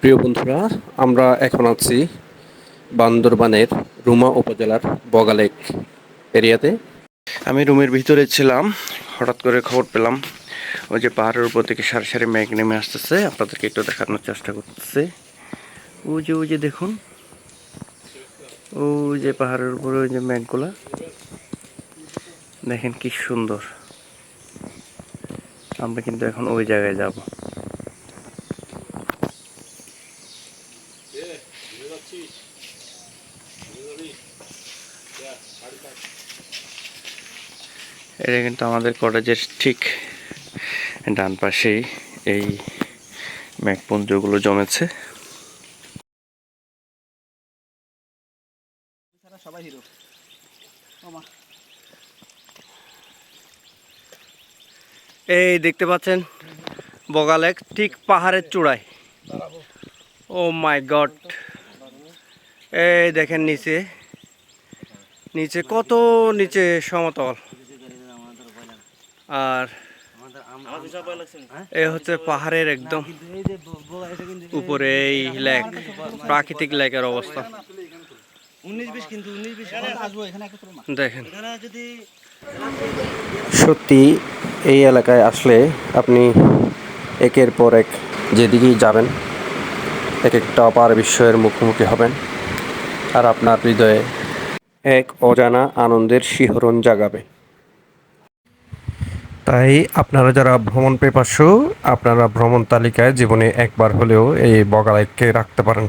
প্রিয় বন্ধুরা, আমরা এখন আছি বান্দরবানের রুমা উপজেলার বগালেক এরিয়াতে। আমি রুমের ভিতরে ছিলাম, হঠাৎ করে খবর পেলাম, ওই যে পাহাড়ের উপর থেকে সারি সারি মেঘ নেমে আসতেছে, আপনাদেরকে একটু দেখানোর চেষ্টা করতেছে। ওই যে ওই যে দেখুন, ওই যে পাহাড়ের উপরে ওই যে মেঘগুলা, দেখেন কি সুন্দর। আমরা কিন্তু এখন ওই জায়গায় যাব। এটা কিন্তু আমাদের কলেজের ঠিক ডান পাশেই এই মেঘপুঞ্জগুলো জমেছে। এই দেখতে পাচ্ছেন বগালেক ঠিক পাহাড়ের চূড়ায়। Oh my God. এই দেখেন নিচে। নিচে কত নিচে সমতল। আর এ হচ্ছে পাহাড়ের একদম উপরে এই লেক, প্রাকৃতিক লেকের অবস্থা। দেখেন। সত্যি এই এলাকায় আসলে আপনি একের পর এক যেদিকেই যাবেন এক একটা অপার বিস্ময়ের মুখোমুখি হবেন। আর আপনার হৃদয়ে এক অজানা আনন্দের শিহরণ জাগাবে। তাই আপনারা যারা ভ্রমণ পেপাসু, আপনারা ভ্রমণ তালিকায় জীবনে একবার হলেও এই বগালাইককে রাখতে পারেন।